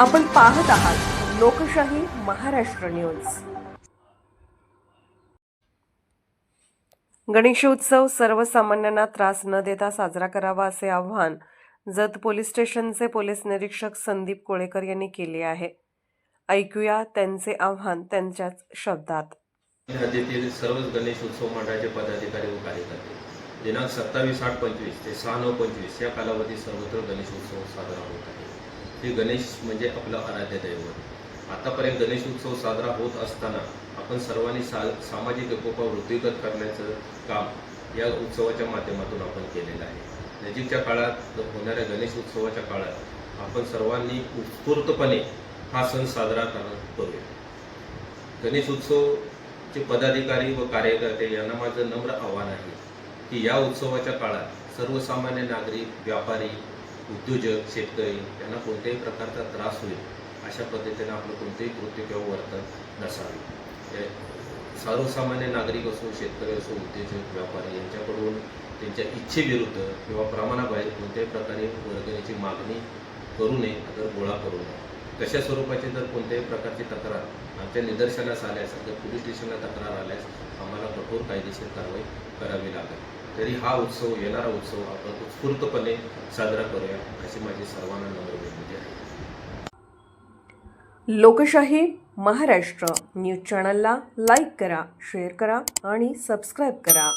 आपण पाहत आहात लोकशाही महाराष्ट्र न्यूज. गणेशोत्सव सर्वसामान्यांना त्रास न देता साजरा करावा असे आव्हान जत पोलीस स्टेशनचे पोलीस निरीक्षक संदीप कोळेकर यांनी केले आहे. ऐकूया त्यांचे आव्हान त्यांच्याच शब्दात. राज्यातील सर्वच गणेशोत्सव मंडळाचे पदाधिकारी व कार्यकर्ते दिनांक सत्तावीस आठ पंचवीस ते सहा नऊ पंचवीस या कालावधीत सर्वत्र गणेशोत्सव साजरा हे गणेश म्हणजे आपलं आराध्य दैवत. आतापर्यंत गणेश उत्सव साजरा होत असताना आपण सर्वांनी सा सामाजिक एकोपा वृद्धिगत करण्याचं काम या उत्सवाच्या माध्यमातून आपण केलेलं आहे. नजीकच्या काळात होणाऱ्या गणेश उत्सवाच्या काळात आपण सर्वांनी उत्स्फूर्तपणे हा सण साजरा कर करूया. गणेश उत्सवचे पदाधिकारी व कार्यकर्ते यांना माझं नम्र आव्हान आहे की या उत्सवाच्या काळात सर्वसामान्य नागरिक व्यापारी उद्योजक शेतकरी यांना कोणत्याही प्रकारचा त्रास होईल अशा पद्धतीने आपलं कोणतेही कृत्य किंवा वर्तन नसावे. सर्वसामान्य नागरिक असो शेतकरी असो उद्योजक व्यापारी यांच्याकडून त्यांच्या इच्छेविरुद्ध किंवा प्रमाणाबाहेर कोणत्याही प्रकारे वर्गणीची मागणी करू नये तर गोळा करू नये. तशा स्वरूपाची जर कोणत्याही प्रकारची तक्रार आमच्या निदर्शनास आल्यास जर पोलीस स्टेशनला तक्रार आल्यास आम्हाला कठोर कायदेशीर कारवाई करावी लागेल. तरी हा उत्सव येणारा उत्सव आपण उत्स्फूर्तपणे साजरा करूया अशी माझी सर्वांना नम्र विनंती आहे. लोकशाही महाराष्ट्र न्यूज चॅनलला लाईक करा शेअर करा आणि सबस्क्राईब करा.